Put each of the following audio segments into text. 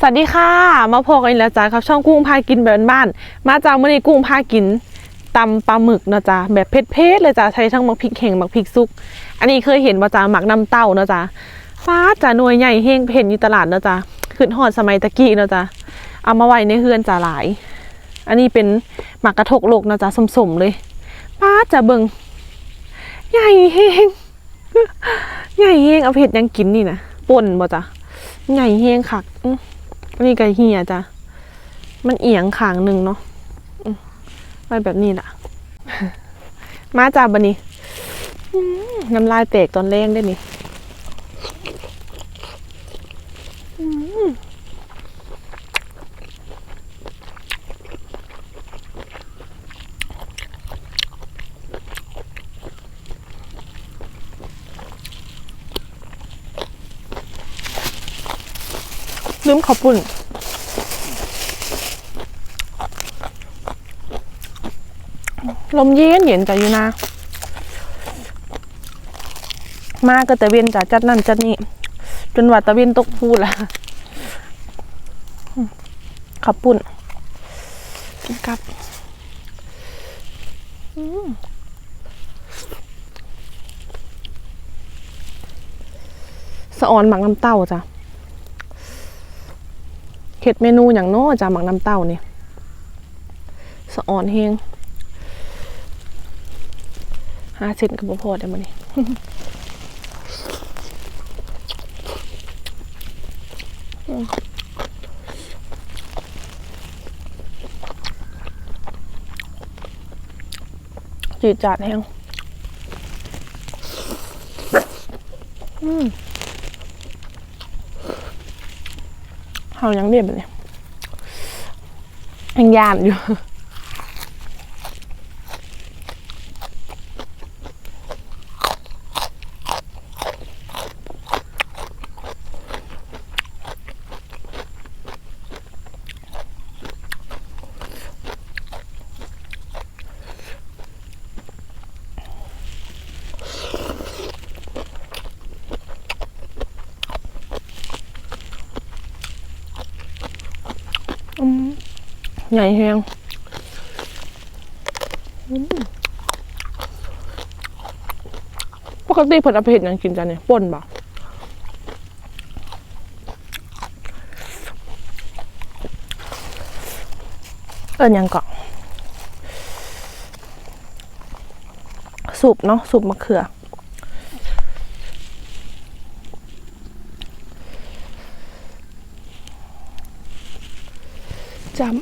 สวัสดีค่ะ มาพบกันอีกแล้วจ้าครับช่องกุ้งพากินแบบบ้านๆมาจากมื่อนี้กุ้งพากินตำปลาหมึกนะจ๊ะแบบเผ็ดๆเลยจ้าใช้ทั้งหมักพริกแห้งหมักพริกซุก อันนี้เคยเห็นว่าจ้าหมักน้ำเต้านะจ๊ะฟ้าจ้าหน่วยใหญ่เฮงเห็นอยู่ตลาดนะจ๊ะขึ้นหอดสมัยตะกี้นะจ๊ะเอามาไว้ในเฮือนจ้าหลาย อันนี้เป็นหมักกระทกโลกนะจ๊ะสมๆเลยฟ้าจ้าเบิงใหญ่เฮงใหญ่เฮงเอาเผ็ดยังกินนี่นะป่นบ่จ้ะใหญ่เฮงคักอื นนี้ก็เฮียจ้ะ มันเอียงขางหนึ่งเนาะไว้แบบนี้ล่ะ มาจ้าบันนี้น้ำลายแตกตอนแรกได้นี่ลืมขอบปุ่น ลมเย็นเย็นจ้ะอยู่นะ มาก็ตะเวนจ้ะจัดนั่นจัดนี่จนว่าตะเวนตกพูดละขับปุ่นกินกับอืมสะออนหมักน้ำเต้าจ้ะเห็ดเมนูอย่างโน้จ้ะหมักน้ำเต้านี่สะออนเฮง ห้าเซนกับพอได้มานี่จืดจาดแห้งเฮายังเรียบเลยยังยานอยู่ ใหญ่แฮงปกติผลเอาไปเห็ดยังกินจันเนี่ยป่นบ่เอินหยังเกาะสุปเนาะสุปมะเขือ จำหม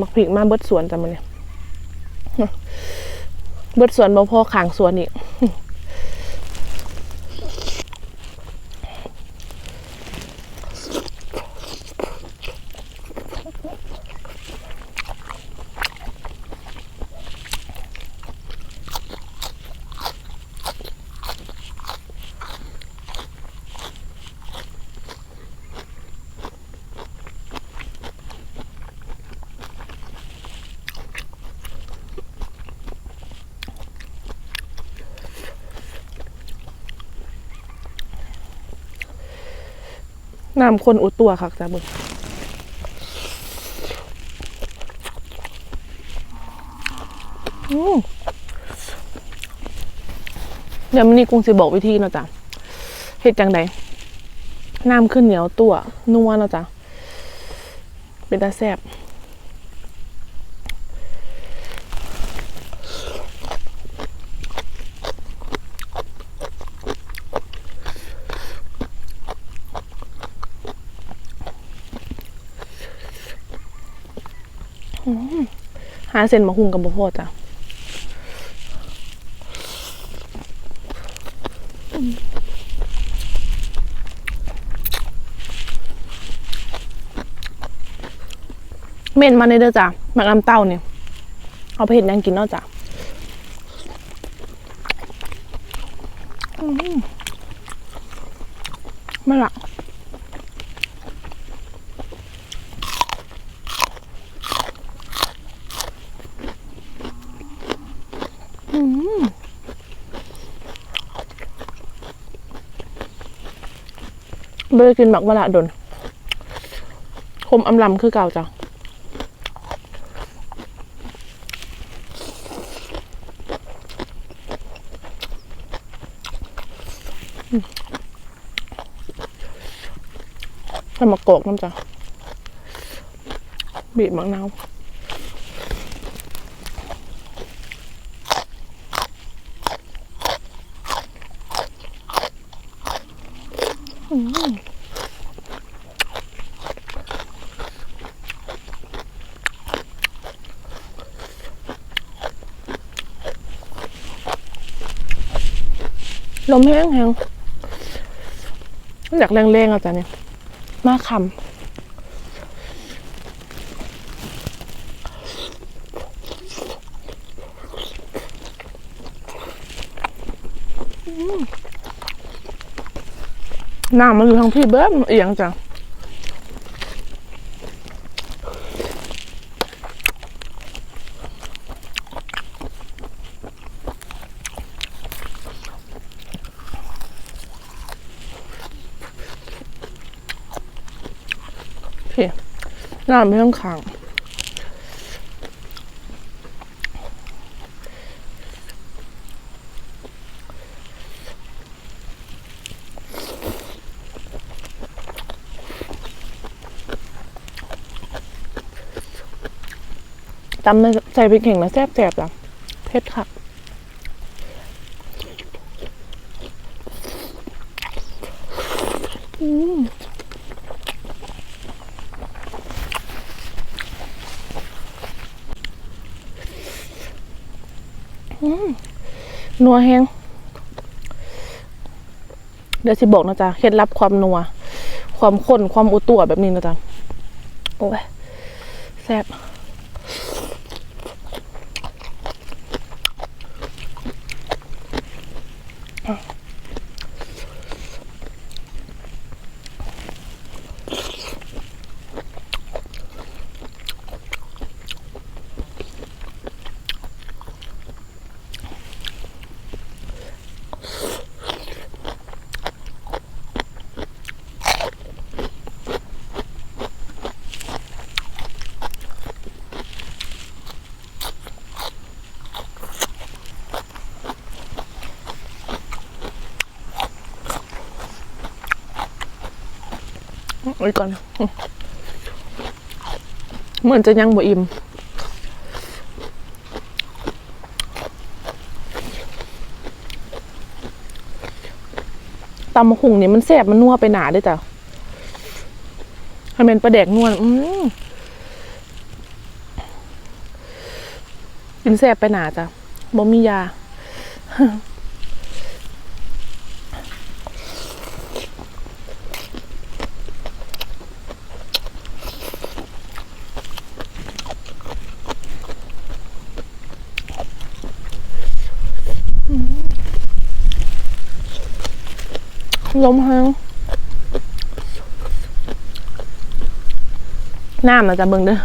มักผิกมาเบิดสวนจำมันเนี่ยเบิดสวนบ่พอขางสวนอีก น้ำคนอุดตัวค่ะจ้าบุญเดี๋ยวมันนี่กุ้งสิบอกวิธีเนาะจ้ะเห็ดจังใดน้ำขึ้นเหนียวตัวนัวเนาะจ้ะเป็นตาแซ่บหาเส้นมาหุงกับบ่พอจ้ะเม่นมาในเด้อจ้ะมักน้ำเต้าเนี่ยเอาไปเห็ดยังกินเนาะจ้ะอืมมาละ อืมเบอร์กินหมักวะละดน คมอำลำคือเก่าจ้ะอืมใส่มะกอกน้ำจ้ะบีบมะนาว ลมแห้งแห้งอยากแรงๆอะจ้ะเนี่ยมาคำน้ำมันอยู่ทางพี่เบิ้มเอียงจ้ะ น้ำไม่ต้องขังตำใส่พริกแข็งนะแซ่บแซ่บๆจ้ะเผ็ดค่ะอืม นัวแห้งเดี๋ยวสิบอกนะจ๊ะ เคล็ดลับความนัว ความข้น ความอุตัวแบบนี้นะจ๊ะ โอ้ยแซ่บ ไว้ก่อน เหมือนจะยังบ่อิ่มตำมะขุงนี่มันแสบมันนัวไปหนาด้วยจ้ะให้เป็นปลาแดกนัวอืมกินแสบไปหนาจ้ะบ่มียา ลมแห้งน้ำนะจ๊ะเบิ่งเด้อ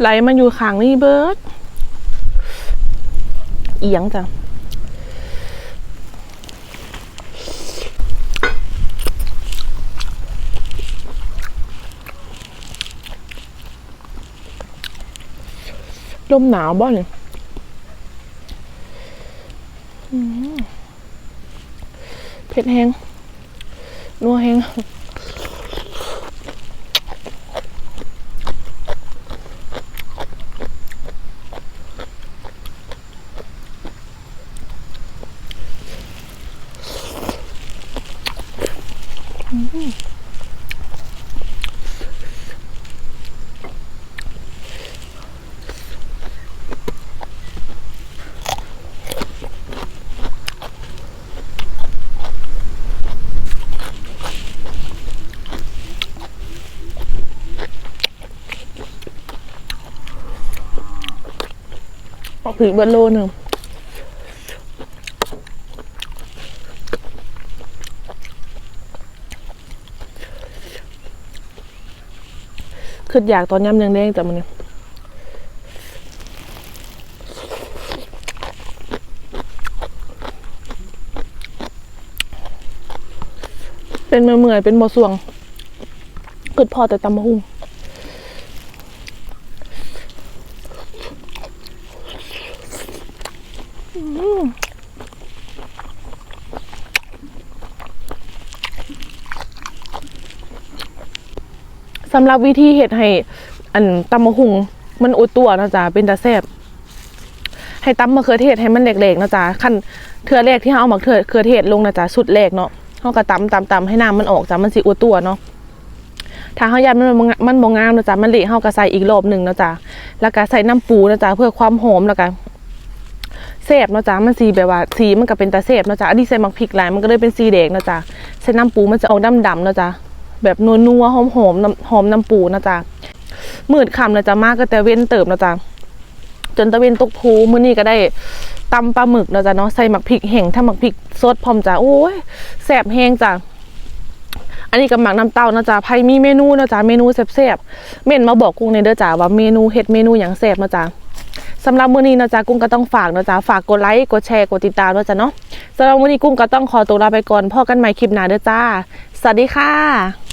ไหลมาอยู่ข้างนี่เบิร์ดเอียงจ้ะลมหนาวบ่เนี่ยอืม เผ็ดแห้งนัวแห้ง ถือเบอร์โลหนึ่งคืออยากตอนย่ำยังแดงแต่มันเป็นเมื่อยเป็นบมสวงกึดพอแต่ตำมะฮุ่ง สำหรับวิธีเห็ดให้ อันตำมะฮุงมันอุดตัวนะจ๊ะเป็นตาแซบให้ตำมะเขือเทศให้มันเล็กๆนะจ๊ะขั้นเทือแรกที่เราเอามะเขือเขือเทศลงนะจ๊ะสุดแรกเนาะเขาก็ตำตำตำให้น้ำมันออกจ้ะมันสิอุดตัวเนาะถ้าเขาอยากมันบ่งมันบงงามนะจ๊ะมันเละเขาก็ใส่อีกรอบหนึ่งนะจ๊ะแล้วก็ใส่น้ำปูนะจ๊ะเพื่อความหอมแล้วก็แซ่บนะจ๊ะมันสีแบบว่าสีมันก็เป็นตาแซ่บนะจ๊ะอันนี้ใส่มักพริกหลายมันก็เลยเป็นสีแดงนะจ๊ะใส่น้ำปูมันจะออกดำๆนะจ๊ะ แบบนัวๆหอมๆน้ำหอมน้ำปูนะจ๊ะมืดคำนะจ๊ะมากก็แต่เว้นเติบนะจ๊ะจนตะเวนตกพูมื้อนี้ก็ได้ตำปลาหมึกนะจ๊ะเนาะใส่หมักพริกแห้งถ้าหมักพริกสดพร้อมจ้ะโอ้ยแสบแห้งจ้ะอันนี้กับหมักน้ำเต้านะจ๊ะไพมีเมนูนะจ๊ะเมนูแซ่บๆเม่นมาบอกกุ้งในเด้อจ้ะว่าเมนูเฮ็ดเมนูอย่างแซ่บนะจ๊ะสำหรับมื้อนี้นะจ๊ะกุ้งก็ต้องฝากนะจ๊ะฝากกดไลค์กดแชร์กดติดตามนะจ๊ะเนาะสำหรับมื้อนี้กุ้งก็ต้องขอตัวลาไปก่อนพอกันใหม่คลิปหน้าเด้อจ้า สวัสดีค่ะ